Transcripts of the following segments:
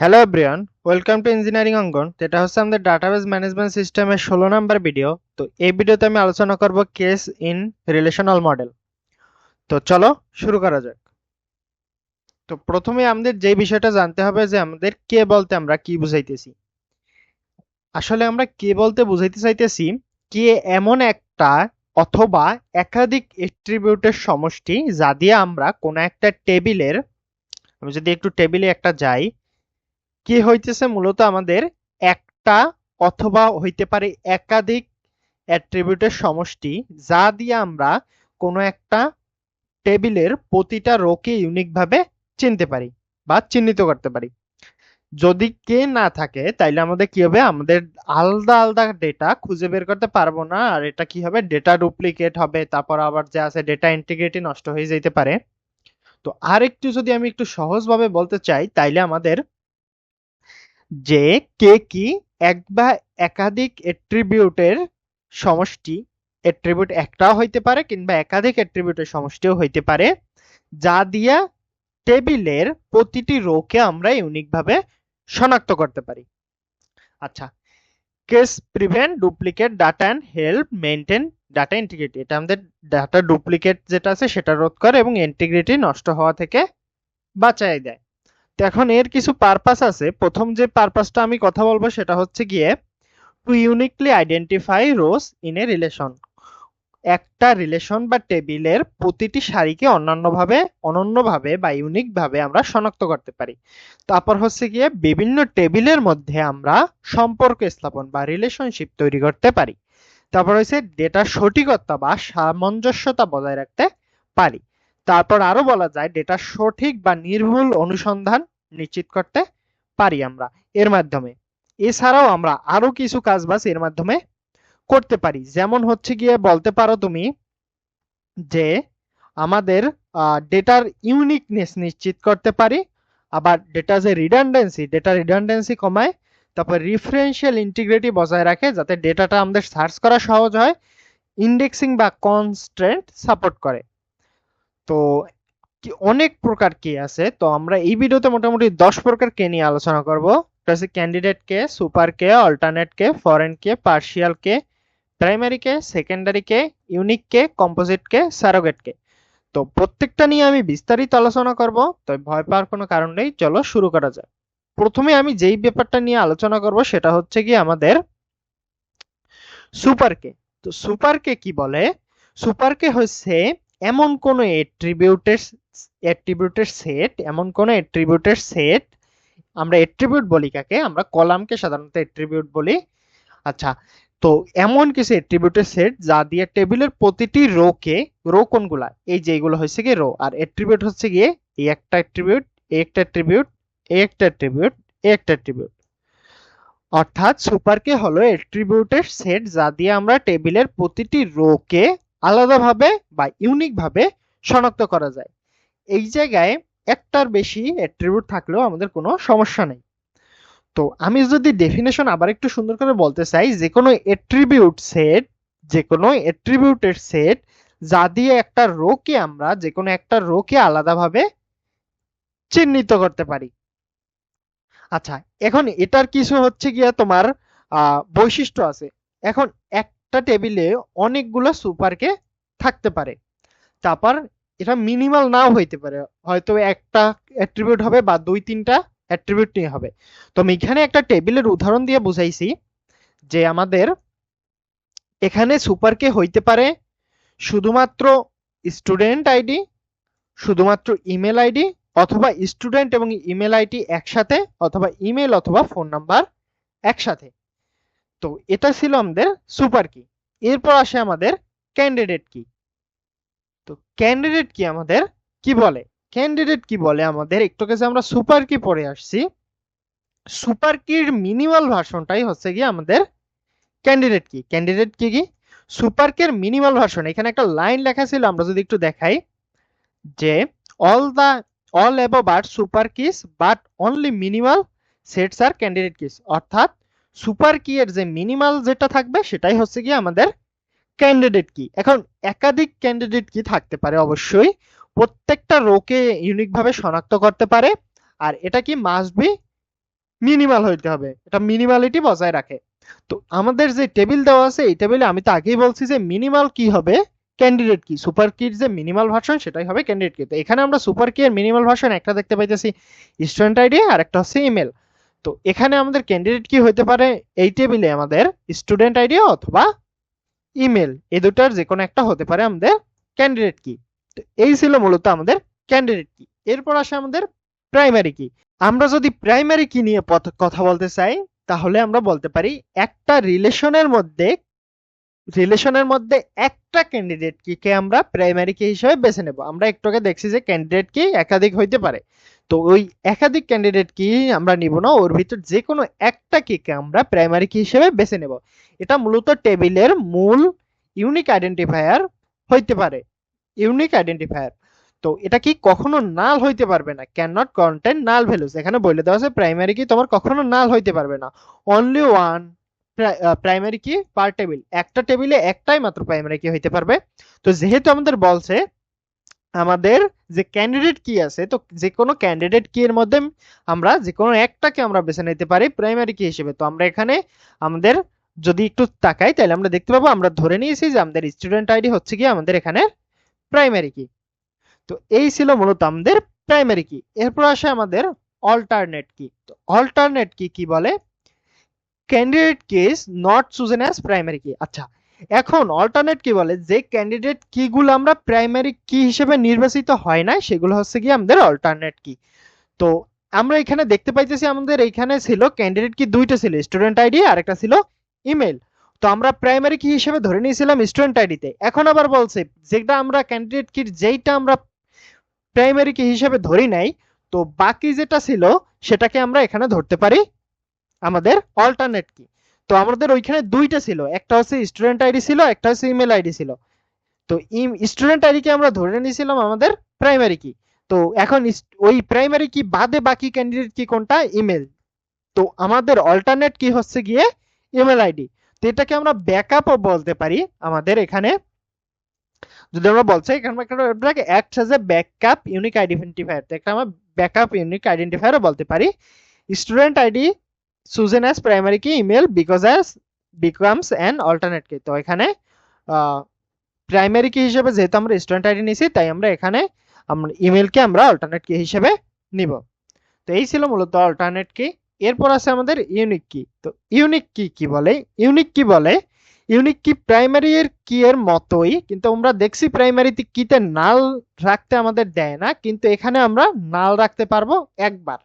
Hello everyone welcome to engineering Angan এটা হচ্ছে আমাদের ডাটাবেস ম্যানেজমেন্ট সিস্টেমের ষোলো নাম্বার ভিডিও তো এই ভিডিওতে আমি আলোচনা করব কেস ইন রিলেশনাল মডেল তো চলো শুরু করা যাক। তো প্রথমে আমাদের যে বিষয়টা জানতে হবে যে আমাদের কে বলতে আমরা কি বুঝাইতেছি। আসলে আমরা কে বলতে বুঝাইতে চাইতেছি কে এমন একটা অথবা একাধিক এট্রিবিউটের সমষ্টি যা দিয়ে আমরা কোনো একটা টেবিলের আমি যদি একটু টেবিলে একটা যাই কি হইতেছে মূলত আমাদের একটা অথবা হইতে পারে একাধিক অ্যাট্রিবিউটের সমষ্টি, যা দিয়ে আমরা কোনো একটা টেবিলের প্রতিটা রোকে ইউনিকভাবে চিনতে পারি বা চিহ্নিত করতে পারি। যদি কে না থাকে, তাইলে আমাদের কি হবে? আমাদের আলাদা আলাদা ডেটা খুঁজে বের করতে পারব না, আর এটা কি হবে? ডেটা ডুপ্লিকেট হবে, তারপর আবার যে আছে ডেটা ইন্টিগ্রিটি নষ্ট হয়ে যেতে পারে। তো আর একটু যদি আমি একটু সহজভাবে বলতে চাই, তাইলে আমাদের যে কে কি এক বা একাধিক এট্রিবিউটের সমষ্টি এট্রিবিউট একটাও হইতে পারে কিংবা একাধিক এট্রিবিউটের সমষ্টিও হইতে পারে, যা দিয়া টেবিলের প্রতিটি রোকে আমরা ইউনিকভাবে শনাক্ত করতে পারি। আচ্ছা keys prevent duplicate data and help maintain data integrity এটা আমাদের ডাটা ডুপ্লিকেট যেটা আছে সেটা রোধ করে এবং ইন্টিগ্রিটি নষ্ট হওয়া থেকে বাঁচাই দেয়। এখন এর কিছু পারপাস আছে। প্রথম যে পারপাসটা আমি কথা বলব সেটা হচ্ছে গিয়ে to uniquely identify rows in a relation একটা রিলেশন বা টেবিলের প্রতিটি সারিকে অন্যান্যভাবে, অনন্যভাবে বা ইউনিক ভাবে আমরা শনাক্ত করতে পারি। তারপর হচ্ছে গিয়ে বিভিন্ন টেবিলের মধ্যে আমরা সম্পর্ক স্থাপন বা রিলেশনশিপ তৈরি করতে পারি। তারপর হচ্ছে ডেটার সঠিকতা বা সামঞ্জস্যতা বজায় রাখতে পারি। তারপর আরও বলা যায় ডেটার সঠিক বা নির্ভুল অনুসন্ধান নিশ্চিত করতে পারি আমরা এর মাধ্যমে। এছাড়াও আমরা আরও কিছু কাজ বাজ এর মাধ্যমে করতে পারি। যেমন হচ্ছে গিয়ে বলতে পারো তুমি যে আমাদের ডেটার ইউনিকনেস নিশ্চিত করতে পারি, আবার ডেটা যে রিডান্ডেন্সি ডেটা রিডান্ডেন্সি কমায়, তারপর রিফারেন্সিয়াল ইন্টিগ্রিটি বজায় রাখে, যাতে ডেটাটা আমাদের সার্চ করা সহজ হয় ইন্ডেক্সিং বা কনস্ট্রেন্ট সাপোর্ট করে। তো অনেক প্রকার কে আছে, তো আমরা এই ভিডিওতে মোটামুটি দশ প্রকার কে নিয়ে আলোচনা করব। আছে candidate key super key alternate key foreign key partial key primary key secondary key unique key composite key surrogate key. তো প্রত্যেকটা নিয়ে আমি বিস্তারিত আলোচনা করব তো ভয় পাওয়ার কোনো কারণ নেই, চলো শুরু করা যাক। প্রথমে আমি যেই ব্যাপারটা নিয়ে আলোচনা করব, সেটা হচ্ছে কি আমাদের সুপার কে। তো সুপার কে কি বলে? সুপার কে হচ্ছে এমন কোন অ্যাট্রিবিউটের অ্যাট্রিবিউটের সেট এমন কোন অ্যাট্রিবিউটের সেট আমরা অ্যাট্রিবিউট বলি কাকে? আমরা কলামকে সাধারণত অ্যাট্রিবিউট বলি। আচ্ছা তো এমন কিছু অ্যাট্রিবিউটের সেট যা দিয়ে টেবিলের প্রতিটি রোকে রো কোনগুলা? এই যে এগুলো হচ্ছে কি রো আর অ্যাট্রিবিউট হচ্ছে গিয়ে এই একটা অ্যাট্রিবিউট এই একটা অ্যাট্রিবিউট এই একটা অ্যাট্রিবিউট এই একটা অ্যাট্রিবিউট অর্থাৎ সুপারকে হলো অ্যাট্রিবিউটের সেট যা দিয়ে আমরা টেবিলের প্রতিটি রোকে আলাদাভাবে বা ইউনিক ভাবে শনাক্ত করা যায়। এই জায়গায় একটার বেশি অ্যাট্রিবিউট থাকলেও আমাদের কোনো সমস্যা নেই। তো আমি যদি ডেফিনেশন আবার একটু সুন্দর করে বলতে চাই, যে কোনো অ্যাট্রিবিউট সেট যে কোনো অ্যাট্রিবিউটের সেট যা দিয়ে একটা রোকে আমরা যে কোনো একটা রোকে আলাদাভাবে চিহ্নিত করতে পারি। আচ্ছা এখন এটার কিছু হচ্ছে গিয়া তোমার বৈশিষ্ট্য আছে। এখন একটা টেবিলে অনেকগুলো সুপারকে থাকতে পারে। তারপর এটা মিনিমাল নাও হইতে পারে। হয়তো একটা অ্যাট্রিবিউট হবে বা দুই, তিনটা অ্যাট্রিবিউট নিয়ে হবে। তো আমি এখানে একটা টেবিলের উদাহরণ দিয়ে বুঝাইছি যে আমাদের এখানে সুপারকে হইতে পারে শুধুমাত্র স্টুডেন্ট আইডি শুধুমাত্র ইমেল আইডি অথবা স্টুডেন্ট এবং ইমেল আইডি একসাথে অথবা ইমেল অথবা ফোন নাম্বার একসাথে। তো এটা ছিল আমাদের সুপার কি এরপর আসে আমাদের ক্যান্ডিডেট কি তো ক্যান্ডিডেট কি আমাদের কি বলে? ক্যান্ডিডেট কি বলে আমাদের, একটু কাছে আমরা সুপার কি পড়ে আসছি। সুপার কির মিনিমাল ভার্সনটাই হচ্ছে কি আমাদের ক্যান্ডিডেট কি ক্যান্ডিডেট কি? কি সুপার কির মিনিমাল ভার্সন এখানে একটা লাইন লেখা ছিল, আমরা যদি একটু দেখাই, যে all the all above are super keys but only minimal sets are candidate keys অর্থাৎ সুপার কি এর যে মিনিমাল যেটা থাকবে, সেটাই হচ্ছে কি আমাদের ক্যান্ডিডেট কি এখন একাধিক ক্যান্ডিডেট কি থাকতে পারে অবশ্যই। প্রত্যেকটা রোকে ইউনিক ভাবে শনাক্ত করতে পারে। আর এটা কি মাস্ট বি মিনিমাল হইতে হবে। এটা মিনিমালিটি বজায় রাখে। তো আমাদের যে টেবিল দেওয়া আছে, এই টেবিলে আমি তো আগেই বলছি যে মিনিমাল কি হবে ক্যান্ডিডেট কি সুপার কির যে মিনিমাল ভার্সন সেটাই হবে ক্যান্ডিডেট কি তো এখানে আমরা সুপার কি এর মিনিমাল ভার্সন একটা দেখতে পাইতেছি স্টুডেন্ট আইডি আর একটা হচ্ছে ইমেল তো এখানে আমাদের ক্যান্ডিডেট কি হইতে পারে? এই টেবিলে আমাদের স্টুডেন্ট আইডি অথবা ইমেল এই দুটার যে কোনো একটা হতে পারে আমাদের ক্যান্ডিডেট কি তো এই ছিল মূলত আমাদের ক্যান্ডিডেট কি এরপর আসে আমাদের প্রাইমারি কি আমরা যদি প্রাইমারি কি নিয়ে কথা বলতে চাই, তাহলে আমরা বলতে পারি একটা রিলেশনের মধ্যে রিলেশনের মধ্যে একটা ক্যান্ডিডেট কি কে আমরা প্রাইমারি কি হিসেবে বেছে নেব। আমরা একটু আগে দেখছি যে ক্যান্ডিডেট কি একাধিক হইতে পারে। তো ওই একাধিক ক্যান্ডিডেট কি আমরা নিব না, ওর ভিতর যে কোনো একটা কিকে আমরা প্রাইমারি কি হিসেবে বেছে নেব। এটা মূলত টেবিলের মূল ইউনিক আইডেন্টিফায়ার হইতে পারে। ইউনিক আইডেন্টিফায়ার তো এটা কি কখনো নাল হইতে পারবে না? Can not contain null values এখানে বলে দেওয়া আছে প্রাইমারি কি তোমার কখনো নাল হইতে পারবে না। অনলি ওয়ান প্রাইমারি কি পার টেবিল একটা টেবিলে একটাই মাত্র প্রাইমারি কি হইতে পারবে। তো যেহেতু আমাদের বলছে আমাদের যে ক্যান্ডিডেট কি আছে, তো যে কোনো ক্যান্ডিডেট কি এর মধ্যে আমরা যে কোনো একটাকে আমরা বেছে নিতে পারি প্রাইমারি কি হিসেবে। তো আমরা এখানে আমাদের যদি একটু তাকাই, তাহলে আমরা দেখতে পাবো আমরা ধরে নিয়েছি যে আমাদের স্টুডেন্ট আইডি হচ্ছে কি আমাদের এখানে প্রাইমারি কি তো এই ছিল মূলত আমাদের প্রাইমারি কি এরপর আসে আমাদের অল্টারনেট কি তো অল্টারনেট কি কি বলে? Candidate key is not chosen as primary key আচ্ছা এখন অল্টারনেট কি বলে? যে ক্যান্ডিডেট কিগুলো আমরা প্রাইমারি কি হিসেবে নির্বাচিত হয় না সেগুলো হচ্ছে কি আমাদের অল্টারনেট কি? তো আমরা এখানে দেখতে পাইতেছি আমাদের এখানে ছিল ক্যান্ডিডেট কি দুইটা ছিল স্টুডেন্ট আইডি আর একটা ছিল ইমেল তো আমরা প্রাইমারি কি হিসেবে ধরে নিয়েছিলাম স্টুডেন্ট আইডিতে এখন আবার বলছে, যেটা আমরা ক্যান্ডিডেট কি যেইটা আমরা প্রাইমারি কি হিসেবে ধরি নাই, তো বাকি যেটা ছিল, সেটাকে আমরা এখানে ধরতে পারি আমাদের অল্টারনেট কি। তো আমাদের ওইখানে দুইটা ছিল। একটা হচ্ছে স্টুডেন্ট আইডি ছিল, একটা হচ্ছে ইমেল আইডি ছিল। তো স্টুডেন্ট আইডি কে আমরা ধরে নিয়েছিলাম আমাদের প্রাইমারি কি তো এখন ওই প্রাইমারি কি বাদে বাকি ক্যান্ডিডেট কি কোনটা? ইমেল তো আমাদের অল্টারনেট কি হচ্ছে গিয়ে ইমেল আইডি তো এটাকে আমরা ব্যাকআপও বলতে পারি আমাদের এখানে। যদি আমরা বলছি, এখানে act as a backup unique identifier একটা আমরা ব্যাকআপ ইউনিক আইডেন্টিফায়ারও বলতে পারি। Student ID chosen as primary key email because as becomes an alternate key. তো এখানে প্রাইমারি কি হিসেবে যেহেতু আমরা স্টুডেন্ট আইডি নিয়েছি তাই আমরা এখানে ইমেলকে আমরা অল্টারনেট কি হিসেবে নিব। তো এই ছিল মূলত অল্টারনেট কি এরপর আছে আমাদের ইউনিক কি তো ইউনিক কি কি বলে? ইউনিক কি বলে ইউনিক কি প্রাইমারি এর কি এর মতোই, কিন্তু আমরা দেখছি প্রাইমারিতে কিতে নাল রাখতে আমাদের দেয় না, কিন্তু এখানে আমরা নাল রাখতে পারব একবার।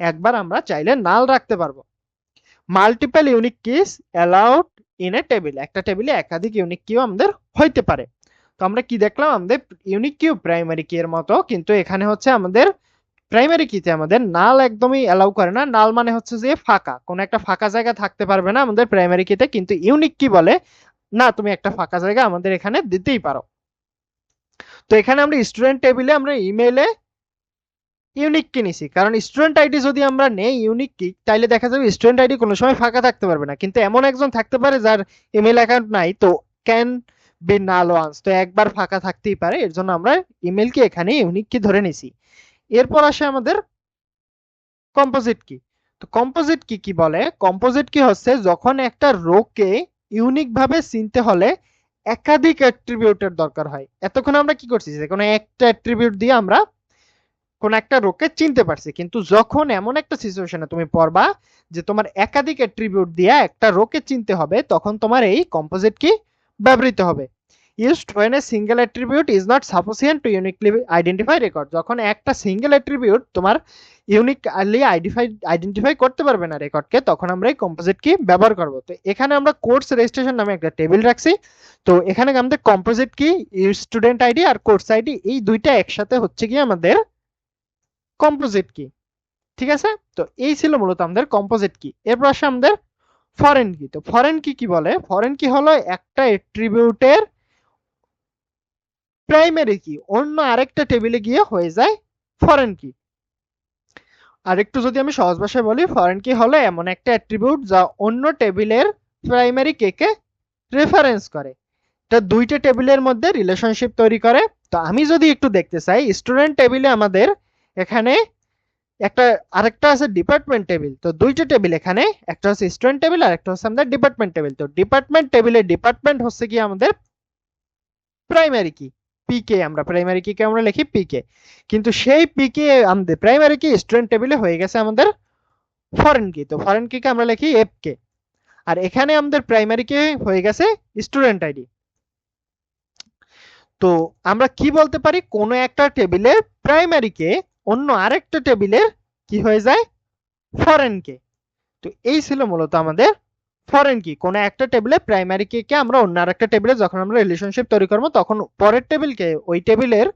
একবার আমরা চাইলে নাল রাখতে পারব। Multiple unique keys allowed in a table একটা টেবিলে একাধিক ইউনিক কিউ আমাদের হইতে পারে। তো আমরা কি দেখলাম? আমাদের ইউনিক কিউ প্রাইমারি কি এর মতো, কিন্তু এখানে হচ্ছে আমাদের প্রাইমারি কিতে আমাদের নাল একদমই অ্যালাউ করে না। নাল মানে হচ্ছে যে ফাঁকা, কোনো একটা ফাঁকা জায়গা থাকতে পারবে না আমাদের প্রাইমারি কিতে কিন্তু ইউনিক কি বলে, না, তুমি একটা ফাঁকা জায়গা আমাদের এখানে দিতেই পারো। তো এখানে আমরা স্টুডেন্ট টেবিলে আমরা ইমেইলে ইউনিক কি নিছি। কারণ স্টুডেন্ট আইডি যদি আমরা নেই ইউনিক কি তাইলে দেখা যাবে স্টুডেন্ট আইডি কোনো সময় ফাঁকা থাকতে পারবে না। কিন্তু এমন একজন থাকতে পারে যার ইমেল অ্যাকাউন্ট নাই, তো ক্যান বি নাল ওয়ান্স তো একবার ফাঁকা থাকতেই পারে, এর জন্য আমরা ইমেল কি এখানে ইউনিক কি ধরে নিছি। এরপর আসে আমাদের কম্পোজিট কি তো কম্পোজিট কি কি বলে? কম্পোজিট কি হচ্ছে যখন একটা রোকে ইউনিক ভাবে চিনতে হলে একাধিক অ্যাট্রিবিউটের দরকার হয়। এতক্ষণ আমরা কি করছি? যে কোনো একটা অ্যাট্রিবিউট দিয়ে আমরা কোন একটা রোগকে চিনতে পারছি। কিন্তু যখন এমন একটা সিচুয়েশনে তুমি পড়বা যে তোমার একাধিক অ্যাট্রিবিউট দিয়ে একটা রোগকে চিনতে হবে, তখন তোমার এই কম্পোজিট কি ব্যবহৃত হবে। Used when a single attribute is not sufficient to uniquely identify record যখন একটা সিঙ্গেল অ্যাট্রিবিউট তোমার ইউনিকলি আইডেন্টিফাই আইডেন্টিফাই করতে পারবে না রেকর্ডকে তখন আমরা এই কম্পোজিট কি ব্যবহার করব। তো এখানে আমরা কোর্স রেজিস্ট্রেশন নামে একটা টেবিল রাখছি। তো এখানে আমাদের কম্পোজিট কি স্টুডেন্ট আইডি আর কোর্স আইডি এই দুইটা একসাথে হচ্ছে কি আমাদের কম্পোজিট কি ঠিক আছে? তো এই ছিল মূলত আমাদের কম্পোজিট কি এরপর আসে আমাদের ফরেন কি তো ফরেন কি কি বলে? ফরেন কি হলো একটা অ্যাট্রিবিউটের প্রাইমারি কি অন্য আরেকটা টেবিলে গিয়ে হয়ে যায় ফরেন কি আরেকটু যদি আমি সহজ ভাষায় বলি ফরেন কি হলো এমন একটা অ্যাট্রিবিউট যা অন্য টেবিলের প্রাইমারি কেকে রেফারেন্স করে। এটা দুইটা টেবিলের মধ্যে রিলেশনশিপ তৈরি করে। তো আমি যদি একটু দেখতে চাই স্টুডেন্ট টেবিলে আমাদের এখানে একটা, আরেকটা আছে ডিপার্টমেন্ট টেবিল তো দুইটা টেবিল এখানে, একটা হচ্ছে স্টুডেন্ট টেবিল আর একটা হচ্ছে আমাদের ডিপার্টমেন্ট টেবিল তো ডিপার্টমেন্ট টেবিলে ডিপার্টমেন্ট হচ্ছে কি আমাদের প্রাইমারি কি পিকে আমরা প্রাইমারি কি কে আমরা লিখি পিকে কিন্তু সেই পিকে আমাদের প্রাইমারি কি স্টুডেন্ট টেবিলে হয়ে গেছে আমাদের ফরেন কি তো ফরেন কি কে আমরা লিখি এফ কে আর এখানে আমাদের প্রাইমারি কে হয়ে গেছে স্টুডেন্ট আইডি তো আমরা কি বলতে পারি? কোন একটা টেবিলের প্রাইমারি কে অন্য আরেকটা টেবিলের কি হয়ে যায়? Foreign key. তো এই ছিল মূলত আমাদের ফরেন কি কোন একটা টেবিলে প্রাইমারি কে কে আমরা অন্য আরেকটা টেবিলে যখন আমরা রিলেশনশিপ তৈরি করব, তখন পরের টেবিলকে ওই টেবিলের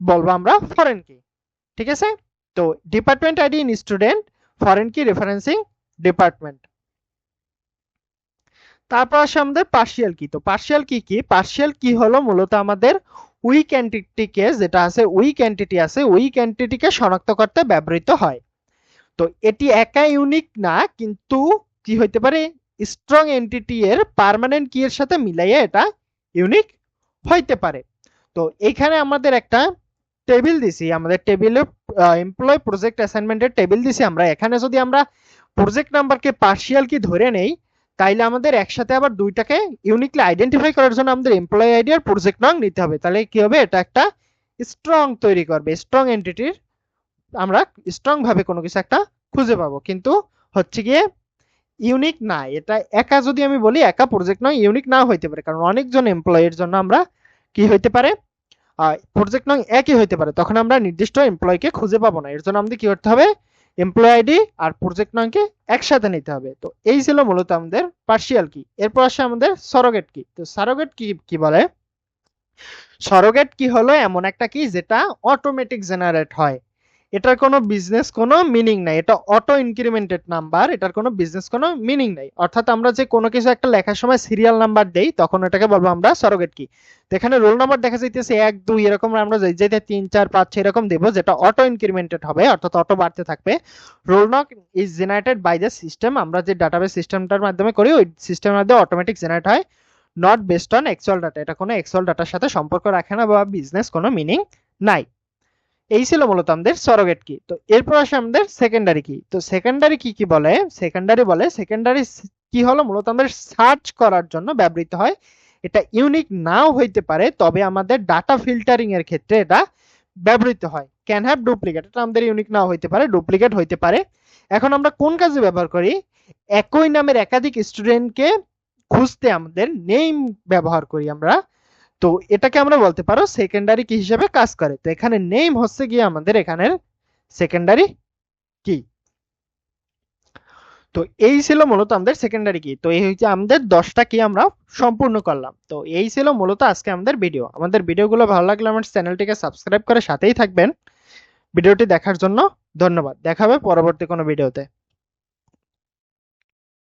বলব আমরা ফরেন কি ঠিক আছে? তো department ID in student foreign key referencing department তারপর আসে আমাদের পার্সিয়াল কি তো পার্শিয়াল কি কি? পার্সিয়াল কি হলো মূলত আমাদের উইক এন্টিটিকে যেটা আছে উইক এন্টিটি আছে উইক এন্টিটিকে শনাক্ত করতে ব্যবহৃত হয়। তো এটি একা ইউনিক না, কিন্তু কি হইতে পারে? স্ট্রং এন্টিটি এর পার্মানেন্ট কি এর সাথে মিলাইয়া এটা ইউনিক হইতে পারে। তো এখানে আমাদের একটা টেবিল দিছি, আমাদের টেবিলে এমপ্লয় প্রজেক্ট অ্যাসাইনমেন্টের টেবিল দিছি আমরা। এখানে যদি আমরা প্রজেক্ট নাম্বারকে পার্শিয়াল কি ধরে নেই তাইলে আমাদের একসাথে আবার দুইটাকে ইউনিকলি আইডেন্টিফাই করার জন্য আমাদের এমপ্লয় আইডি আর প্রজেক্ট নং নিতে হবে। তাহলে কি হবে? এটা একটা স্ট্রং তৈরি করবে। স্ট্রং এন্টিটির আমরা স্ট্রং ভাবে কোনো কিছু একটা খুঁজে পাবো। কিন্তু হচ্ছে গিয়ে ইউনিক না। এটা একা যদি আমি বলি, একা প্রজেক্ট নয় ইউনিক না হইতে পারে। কারণ অনেকজন এমপ্লয়ের জন্য আমরা কি হইতে পারে? প্রজেক্ট নং একই হইতে পারে। তখন আমরা নির্দিষ্ট এমপ্লয়কে খুঁজে পাবো না। এর জন্য আমাদের কি করতে হবে? এমপ্লয় আইডি আর প্রজেক্ট নংকে একসাথে নিতে হবে। তো এই ছিল মূলত আমাদের পার্শিয়াল কি এরপর আসে আমাদের সরোগেট কি তো সারোগেট কি কি বলে? সরোগেট কি হলো এমন একটা কি যেটা অটোমেটিক জেনারেট হয়। এটার কোনো বিজনেস কোনো মিনিং নাই। এটা অটো ইনক্রিমেন্টেড নাম্বার এটার কোনো বিজনেস কোনো মিনিং নাই। অর্থাৎ আমরা যে কোনো কিছু একটা লেখার সময় সিরিয়াল নাম্বার দেই, তখন এটাকে বলব আমরা সরোগেট কি তো এখানে রোল নাম্বার দেখা যাইতেছে এক, দুই, এরকম আমরা যেতে তিন, চার, পাঁচ, ছয় এরকম দেবো, যেটা অটো ইনক্রিমেন্টেড হবে, অর্থাৎ অটো বাড়তে থাকবে। Roll no is generated by the system আমরা যে ডাটাবেস সিস্টেমটার মাধ্যমে করি, ওই সিস্টেমের মাধ্যমে অটোমেটিক জেনারেট হয়। Not based on actual data এটা কোনো অ্যাকচুয়াল ডাটার সাথে সম্পর্ক রাখে না বা বিজনেস কোনো মিনিং নাই। এই ছিল মূলত আমাদের সরোগেট কি। তো এরপর আসে আমাদের সেকেন্ডারি কি। তো সেকেন্ডারি কি কি বলে? সেকেন্ডারি বলে সেকেন্ডারি কি হলো? মূলত আমাদের সার্চ করার জন্য ব্যবহৃত হয়। এটা ইউনিক নাও হইতে পারে, তবে আমাদের ডাটা ফিল্টারিং এর ক্ষেত্রে এটা ব্যবহৃত হয়। ক্যান হ্যাভ ডুপ্লিকেট এটা আমাদের ইউনিক নাও হইতে পারে ডুপ্লিকেট হইতে পারে। এখন আমরা কোন কাজে ব্যবহার করি? একই নামের একাধিক স্টুডেন্টকে খুঁজতে আমাদের নেম ব্যবহার করি আমরা। তো এটাকে আমরা বলতে পারো সেকেন্ডারি কি হিসেবে কাজ করে। তো এখানে নেম হচ্ছে গিয়ে আমাদের এখানের সেকেন্ডারি কি? তো এই ছিল মূলত আমাদের সেকেন্ডারি কি। তো এই হচ্ছে আমাদের দশটা কি আমরা সম্পূর্ণ করলাম। তো এই ছিল মূলত আজকে আমাদের ভিডিও আমাদের ভিডিওগুলো ভালো লাগলে আমার চ্যানেলটিকে সাবস্ক্রাইব করে সাথেই থাকবেন। ভিডিওটি দেখার জন্য ধন্যবাদ। দেখাবে পরবর্তী কোনো ভিডিওতে